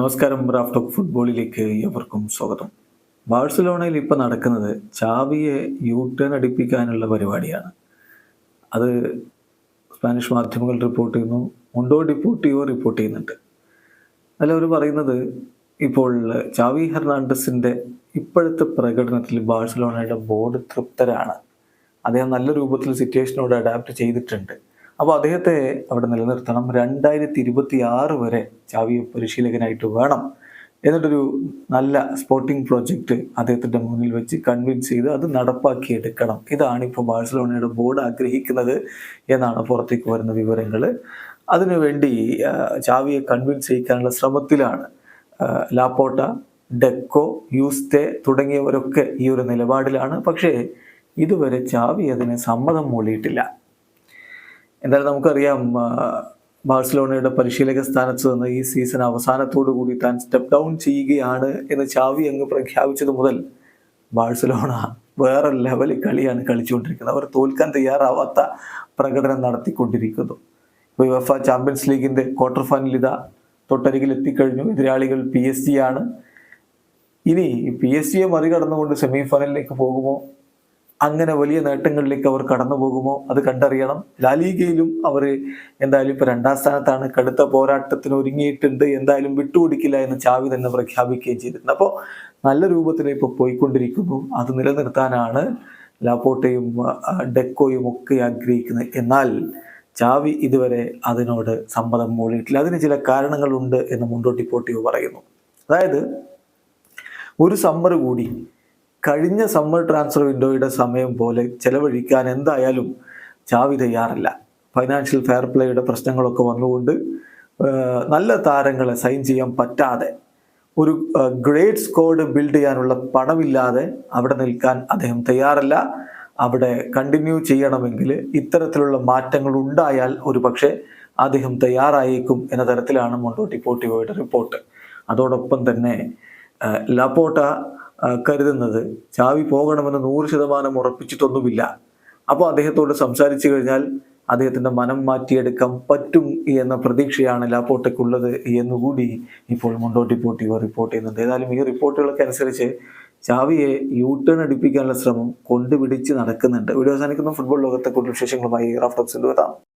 നമസ്കാരം റാഫ്റ്റോക്ക് ഫുട്ബോളിലേക്ക് എവർക്കും സ്വാഗതം. ബാഴ്സലോണയിൽ ഇപ്പോൾ നടക്കുന്നത് ചാവിയെ യു ടേൺ അടിപ്പിക്കാനുള്ള പരിപാടിയാണ്. അത് സ്പാനിഷ് മാധ്യമങ്ങൾ റിപ്പോർട്ട് ചെയ്യുന്നു മുണ്ടോ ഡിപ്പോർട്ടിയോ റിപ്പോർട്ട് ചെയ്യുന്നുണ്ട്. അതിൽ അവർ പറയുന്നത് ഇപ്പോൾ ചാവി ഹെർണാണ്ടസിന്റെ ഇപ്പോഴത്തെ പ്രകടനത്തിൽ ബാഴ്സലോണയുടെ ബോർഡ് തൃപ്തരാണ്. അദ്ദേഹം നല്ല രൂപത്തിൽ സിറ്റുവേഷനോട് അഡാപ്റ്റ് ചെയ്തിട്ടുണ്ട്. അപ്പോൾ അദ്ദേഹത്തെ അവിടെ നിലനിർത്തണം. രണ്ടായിരത്തി ഇരുപത്തി ആറ് വരെ ചാവിയെ പരിശീലകനായിട്ട് വേണം എന്നിട്ടൊരു നല്ല സ്പോർട്ടിംഗ് പ്രോജക്റ്റ് അദ്ദേഹത്തിന്റെ മുന്നിൽ വെച്ച് കൺവിൻസ് ചെയ്ത് അത് നടപ്പാക്കിയെടുക്കണം. ഇതാണ് ഇപ്പോൾ ബാഴ്സലോണയുടെ ബോർഡ് ആഗ്രഹിക്കുന്നത് എന്നാണ് പുറത്തേക്ക് വരുന്ന വിവരങ്ങൾ അതിനുവേണ്ടി ചാവിയെ കൺവിൻസ് ചെയ്യിക്കാനുള്ള ശ്രമത്തിലാണ് ലാപ്പോട്ട ഡെക്കോ യൂസ്തെ തുടങ്ങിയവരൊക്കെ ഈ ഒരു നിലപാടിലാണ്. പക്ഷേ ഇതുവരെ ചാവി അതിന് സമ്മതം മൂളിയിട്ടില്ല. എന്തായാലും നമുക്കറിയാം ബാഴ്സലോണയുടെ പരിശീലക സ്ഥാനത്ത് നിന്ന് ഈ സീസൺ അവസാനത്തോടു കൂടി താൻ സ്റ്റെപ്പ് ഡൗൺ ചെയ്യുകയാണ് എന്ന് ചാവി അങ്ങ് പ്രഖ്യാപിച്ചത് മുതൽ ബാഴ്സലോണ വേറെ ലെവലിൽ കളിയാണ് കളിച്ചുകൊണ്ടിരിക്കുന്നത്. അവർ തോൽക്കാൻ തയ്യാറാവാത്ത പ്രകടനം നടത്തിക്കൊണ്ടിരിക്കുന്നു. ഇപ്പോൾ യുവഫ ചാമ്പ്യൻസ് ലീഗിന്റെ ക്വാർട്ടർ ഫൈനൽ ഇതാ തൊട്ടരികിൽ എത്തിക്കഴിഞ്ഞു. എതിരാളികൾ പി എസ് ജി ആണ്. ഇനി പി എസ് ജിയെ മറികടന്നുകൊണ്ട് സെമി ഫൈനലിലേക്ക് പോകുമോ? അങ്ങനെ വലിയ നേട്ടങ്ങളിലേക്ക് അവർ കടന്നു പോകുമോ? അത് കണ്ടറിയണം. ലാലീഗയിലും അവർ എന്തായാലും ഇപ്പൊ രണ്ടാം സ്ഥാനത്താണ്. കടുത്ത പോരാട്ടത്തിന് ഒരുങ്ങിയിട്ടുണ്ട്. എന്തായാലും വിട്ടുകൊടുക്കില്ല എന്ന് ചാവി തന്നെ പ്രഖ്യാപിക്കുകയും ചെയ്തിട്ടുണ്ട്. അപ്പോൾ നല്ല രൂപത്തിൽ ഇപ്പോൾ പോയിക്കൊണ്ടിരിക്കുന്നു. അത് നിലനിർത്താനാണ് ലാപ്പോട്ടയും ഡെക്കോയും ഒക്കെ ആഗ്രഹിക്കുന്നത്. എന്നാൽ ചാവി ഇതുവരെ അതിനോട് സമ്മതം മൂളിയിട്ടില്ല അതിന് ചില കാരണങ്ങളുണ്ട് എന്ന് മുണ്ടോട്ടി പോട്ടിയോ പറയുന്നു. അതായത് ഒരു സമ്മർ കൂടി കഴിഞ്ഞ സമ്മർ ട്രാൻസ്ഫർ വിൻഡോയുടെ സമയം പോലെ ചെലവഴിക്കാൻ എന്തായാലും ചാവി തയ്യാറല്ല. ഫൈനാൻഷ്യൽ ഫെയർ പ്ലേയുടെ പ്രശ്നങ്ങളൊക്കെ വന്നുകൊണ്ട് നല്ല താരങ്ങളെ സൈൻ ചെയ്യാൻ പറ്റാതെ ഒരു ഗ്രേറ്റ് സ്കോഡ് ബിൽഡ് ചെയ്യാനുള്ള പണമില്ലാതെ അവിടെ നിൽക്കാൻ അദ്ദേഹം തയ്യാറല്ല. അവിടെ കണ്ടിന്യൂ ചെയ്യണമെങ്കിൽ ഇത്തരത്തിലുള്ള മാറ്റങ്ങൾ ഉണ്ടായാൽ ഒരു പക്ഷേ അദ്ദേഹം തയ്യാറായേക്കും എന്ന തരത്തിലാണ് മൊണ്ടോട്ടി പോട്ടിയോയുടെ റിപ്പോർട്ട് അതോടൊപ്പം തന്നെ ലാപ്പോട്ട കരുതുന്നത്. ചാവി പോകണമെന്ന് നൂറ് ശതമാനം ഉറപ്പിച്ചിട്ടൊന്നുമില്ല. അപ്പോൾ അദ്ദേഹത്തോട് സംസാരിച്ചു കഴിഞ്ഞാൽ അദ്ദേഹത്തിന്റെ മനം മാറ്റിയെടുക്കാൻ പറ്റും എന്ന പ്രതീക്ഷയാണ് ലാപ്പോട്ടയ്ക്കുള്ളത് എന്നുകൂടി ഇപ്പോൾ മുണ്ടോട്ടി പോട്ടിയോ റിപ്പോർട്ട് ചെയ്യുന്നുണ്ട്. ഏതായാലും ഈ റിപ്പോർട്ടുകളൊക്കെ അനുസരിച്ച് ചാവിയെ യു ടേൺ അടിപ്പിക്കാനുള്ള ശ്രമം കൊണ്ടുപിടിച്ച് നടക്കുന്നുണ്ട്. വീഡിയോ അവസാനിക്കുന്ന. ഫുട്ബോൾ ലോകത്തെ കൂടുതൽ വിശേഷങ്ങളുമായി റാഫ്റ്റോക്സ് എത്താം